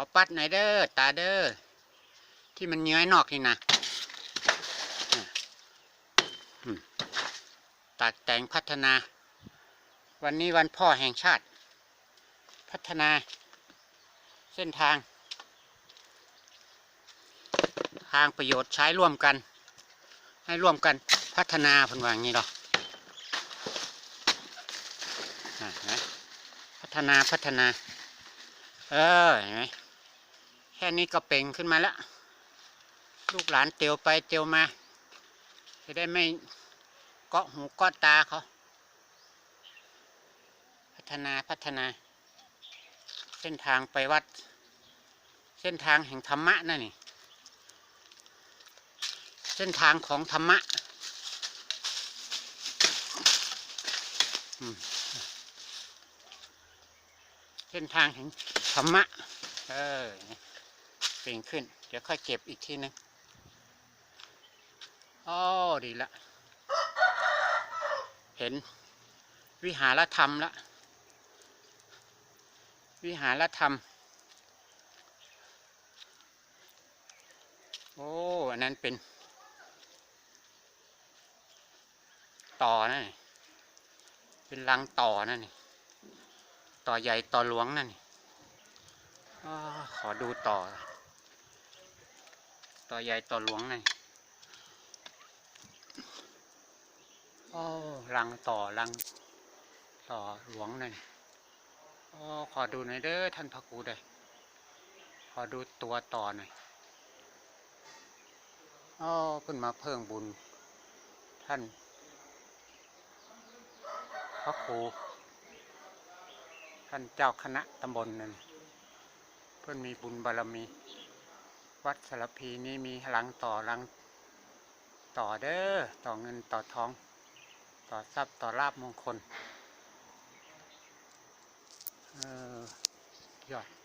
อปัดหน่อยเด้อตาเด้อที่มันเย้อยนอกนี่นะตัดแต่งพัฒนา วันนี้วันพ่อแห่งชาติ พัฒนา เส้นทาง ทางประโยชน์ใช้ร่วมกัน ให้ร่วมกันพัฒนาเพันวาอย่างนี้หรอพัฒนาพัฒนา เออเห็นไหม ค่นี้ก็เป่งขึ้นมาแล้ว ลูกหลานเตียวไปเตียวมา จะได้ไม่เกาะหูเกาะตาเขา พัฒนาพัฒนา เส้นทางไปวัด เส้นทางแห่งธรรมะนั่นนี่ เส้นทางของธรรมะเส้นทางแห่งธรรมะ เออ ปล่งขึ้น เดี๋ยวค่อยเก็บอีกทีนึงอ๋อดีละ เห็นวิหารธรรมละ วิหารธรรม โอ้ อันนั้นเป็น ต่อนั่นนี่เป็นรังต่อนั่นนี่ต่อใหญ่ต่อหลวงนั่นนี่อ้อขอดูต่อ ต่อใหญ่ต่อหลวงนั่นโอ้รังต่อรังต่อหลวงนั่นโอ้ขอดูหน่อยเด้อท่านพระครูเด้ขอดูตัวต่อหน่อยอ๋อเพิ่นมาเพิ่งบุญ ท่าน พระครู ท่านเจ้าคณะตำบลนั่นเพื่อนมีบุญบารมี วัดสารพีนี้มีหลังต่อหลังต่อเด้อต่อเงินต่อทอง ต่อทรัพย์ต่อลาบมงคล เออยอด